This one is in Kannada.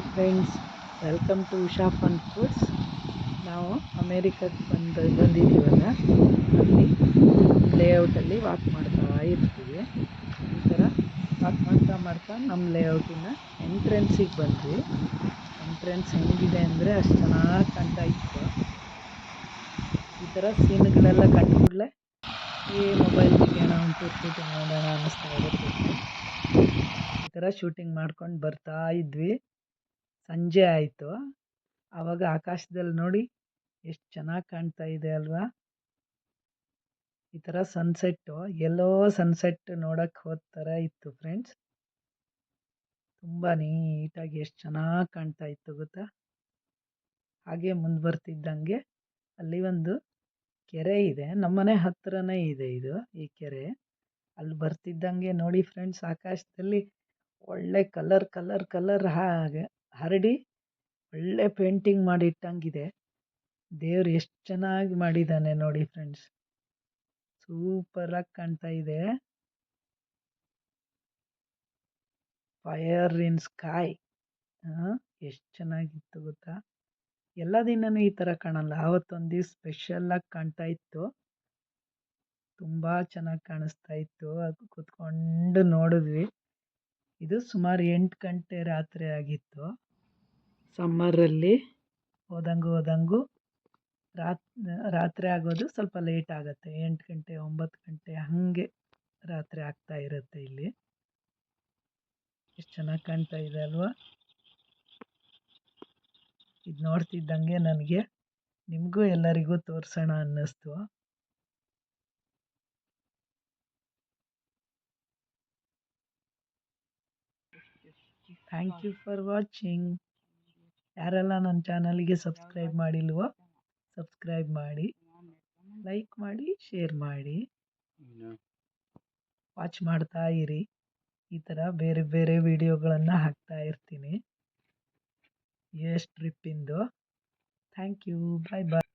Hi friends welcome to Usha fun foods ನಾವು ಅಮೇರಿಕಕ್ಕೆ ಬಂದು ಬಂದಿದ್ದೀವಲ್ಲ ಅಲ್ಲಿ ಲೇಔಟಲ್ಲಿ ವಾಕ್ ಮಾಡ್ತಾ ಇರ್ತೀವಿ. ಈ ಥರ ವಾಕ್ ಮಾಡ್ತಾ ಮಾಡ್ತಾ ನಮ್ಮ ಲೇಔಟಿನ ಎಂಟ್ರೆನ್ಸಿಗೆ ಬಂದ್ವಿ. ಎಂಟ್ರೆನ್ಸ್ ಹೆಂಗಿದೆ ಅಂದರೆ ಅಷ್ಟು ಚೆನ್ನಾಗಿ ಕಾಣ್ತಾ ಇತ್ತು. ಈ ಥರ ಸೀನ್ಗಳೆಲ್ಲ ಕಂಡು ಈ ಮೊಬೈಲ್ ತೆಗೆಯೋಣ ಒಂಚೂರು ಶೂಟಿಂಗ್ ಮಾಡೋಣ ಅನ್ನಿಸ್ತಾ ಇರುತ್ತೆ. ಈ ಥರ ಶೂಟಿಂಗ್ ಮಾಡ್ಕೊಂಡು ಬರ್ತಾ ಇದ್ವಿ. ಸಂಜೆ ಆಯಿತು. ಆವಾಗ ಆಕಾಶದಲ್ಲಿ ನೋಡಿ ಎಷ್ಟು ಚೆನ್ನಾಗಿ ಕಾಣ್ತಾ ಇದೆ ಅಲ್ವಾ? ಈ ಥರ ಸನ್ಸೆಟ್ಟು ಎಲ್ಲೋ ಸನ್ಸೆಟ್ ನೋಡೋಕ್ಕೆ ಹೋದ ಥರ ಇತ್ತು ಫ್ರೆಂಡ್ಸ್ ತುಂಬ ನೀಟಾಗಿ ಎಷ್ಟು ಚೆನ್ನಾಗಿ ಕಾಣ್ತಾ ಇತ್ತು ಗೊತ್ತಾ? ಹಾಗೆ ಮುಂದೆ ಬರ್ತಿದ್ದಂಗೆ ಅಲ್ಲಿ ಒಂದು ಕೆರೆ ಇದೆ. ನಮ್ಮನೆ ಹತ್ತಿರನೇ ಇದೆ ಇದು, ಈ ಕೆರೆ. ಅಲ್ಲಿ ಬರ್ತಿದ್ದಂಗೆ ನೋಡಿ ಫ್ರೆಂಡ್ಸ್ ಆಕಾಶದಲ್ಲಿ ಒಳ್ಳೆ ಕಲರ್ ಕಲರ್ ಕಲರ್ ಹಾಗೆ. ಹರಡಿ ಒಳ್ಳೆ ಪೇಂಟಿಂಗ್ ಮಾಡಿಟ್ಟಂಗಿದೆ. ದೇವ್ರು ಎಷ್ಟು ಚೆನ್ನಾಗಿ ಮಾಡಿದ್ದಾನೆ ನೋಡಿ ಫ್ರೆಂಡ್ಸ್. ಸೂಪರಾಗಿ ಕಾಣ್ತಾ ಇದೆ. Fire in sky. ಎಷ್ಟು ಚೆನ್ನಾಗಿತ್ತು ಗೊತ್ತಾ? ಎಲ್ಲ ದಿನನೂ ಈ ಥರ ಕಾಣಲ್ಲ. ಆವತ್ತೊಂದು ದಿವ್ಸ ಸ್ಪೆಷಲ್ಲಾಗಿ ಕಾಣ್ತಾ ಇತ್ತು. ತುಂಬ ಚೆನ್ನಾಗಿ ಕಾಣಿಸ್ತಾ ಇತ್ತು. ಅದು ಕೂತ್ಕೊಂಡು ನೋಡಿದ್ವಿ. ಇದು ಸುಮಾರು ಎಂಟು ಗಂಟೆ ರಾತ್ರಿ ಆಗಿತ್ತು. ಸಮ್ಮರಲ್ಲಿ ಹೋದಂಗೂ ಹೋದಂಗೂ ರಾತ್, ರಾತ್ರಿ ಆಗೋದು ಸ್ವಲ್ಪ ಲೇಟ್ ಆಗುತ್ತೆ. ಎಂಟು ಗಂಟೆ, ಒಂಬತ್ತು ಗಂಟೆ ಹಾಗೆ ರಾತ್ರಿ ಆಗ್ತಾ ಇರುತ್ತೆ ಇಲ್ಲಿ. ಎಷ್ಟು ಚೆನ್ನಾಗಿ ಕಾಣ್ತಾ ಇದೆ ಅಲ್ವಾ? ಇದು ನೋಡ್ತಿದ್ದಂಗೆ ನನಗೆ ನಿಮಗೂ ಎಲ್ಲರಿಗೂ ತೋರಿಸೋಣ ಅನ್ನಿಸ್ತು. ಥ್ಯಾಂಕ್ ಯು ಫಾರ್ ವಾಚಿಂಗ್ ಯಾರೆಲ್ಲ ನನ್ನ ಚಾನಲ್ಗೆ ಸಬ್ಸ್ಕ್ರೈಬ್ ಮಾಡಿಲ್ವೋ ಸಬ್ಸ್ಕ್ರೈಬ್ ಮಾಡಿ ಲೈಕ್ ಮಾಡಿ ಶೇರ್ ಮಾಡಿ. ವಾಚ್ ಮಾಡ್ತಾ ಇರಿ. ಈ ಥರ ಬೇರೆ ಬೇರೆ ವಿಡಿಯೋಗಳನ್ನು ಹಾಕ್ತಾ ಇರ್ತೀನಿ. ಎಷ್ಟು ಟ್ರಿಪ್ಪಿಂದು ಥ್ಯಾಂಕ್ ಯು. Bye bye.